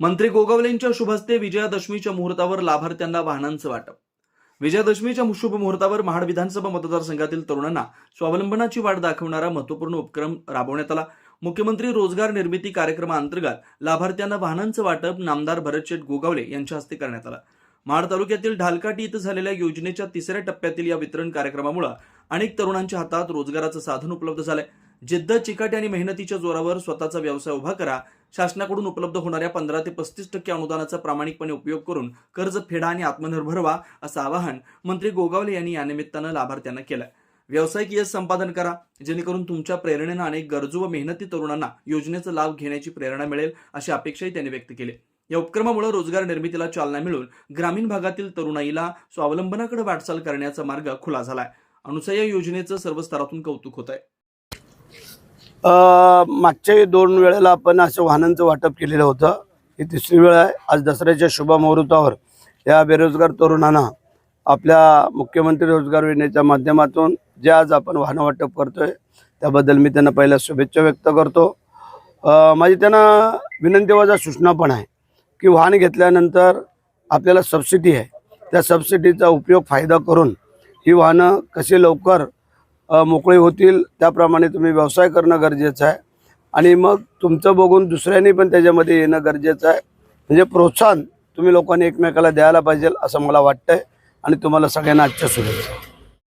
मंत्री गोगावलेंच्या शुभस्ते विजयादशमीच्या मुहूर्तावर लाभार्थ्यांना वाहनांचं वाटप. विजयादशमीच्या शुभ मुहूर्तावर महाड विधानसभा मतदारसंघातील तरुणांना स्वावलंबनाची वाट दाखवणारा महत्त्वपूर्ण उपक्रम राबवण्यात आला. मुख्यमंत्री रोजगार निर्मिती कार्यक्रमाअंतर्गत लाभार्थ्यांना वाहनांचं वाटप नामदार भरतशेठ गोगावले यांच्या हस्ते करण्यात आलं. महाड तालुक्यातील ढालकाटी इथं झालेल्या योजनेच्या तिसऱ्या टप्प्यातील या वितरण कार्यक्रमामुळे अनेक तरुणांच्या हातात रोजगाराचं साधन उपलब्ध झालंय. जिद्द चिकाटी आणि मेहनतीच्या जोरावर स्वतःचा व्यवसाय उभा करा. शासनाकडून उपलब्ध होणाऱ्या पंधरा ते पस्तीस टक्के अनुदानाचा प्रामाणिकपणे उपयोग करून कर्ज फेडा आणि आत्मनिर्भर व्हा असं आवाहन मंत्री गोगावले यांनी यानिमित्तानं लाभार्थ्यांना केलं व्यावसायिक यश संपादन करा जेणेकरून तुमच्या प्रेरणेनं अनेक गरजू व मेहनती तरुणांना योजनेचा लाभ घेण्याची प्रेरणा मिळेल अशी अपेक्षाही त्यांनी व्यक्त केली. या उपक्रमामुळे रोजगार निर्मितीला चालना मिळून ग्रामीण भागातील तरुणाईला स्वावलंबनाकडे वाटचाल करण्याचा मार्ग खुला झालाय. अनुसया योजनेचं सर्व स्तरातून कौतुक होत आहे मागच्याही दोन वेळेला आपण असं वाहनांचं वाटप केलेलं होतं. ही तिसरी वेळ आहे. आज दसऱ्याच्या शुभमुहूर्तावर या बेरोजगार तरुणांना आपल्या मुख्यमंत्री रोजगार योजनेच्या माध्यमातून जे आज आपण वाहन वाटप करतोय त्याबद्दल मी त्यांना पहिल्या शुभेच्छा व्यक्त करतो. माझी त्यांना विनंती वजा सूचना पण आहे की वाहन घेतल्यानंतर आपल्याला सबसिडी आहे. त्या सबसिडीचा उपयोग फायदा करून ही वाहनं कशी लवकर मोकळी होतील त्याप्रमाणे तुम्ही व्यवसाय करणं गरजेचं आहे. आणि मग तुमचं बघून दुसऱ्यांनी पण त्याच्यामध्ये येणं गरजेचं आहे. म्हणजे प्रोत्साहन तुम्ही लोकांनी एकमेकाला द्यायला पाहिजे असं मला वाटतंय. आणि तुम्हाला सगळ्यांना आजच्या शुभेच्छा.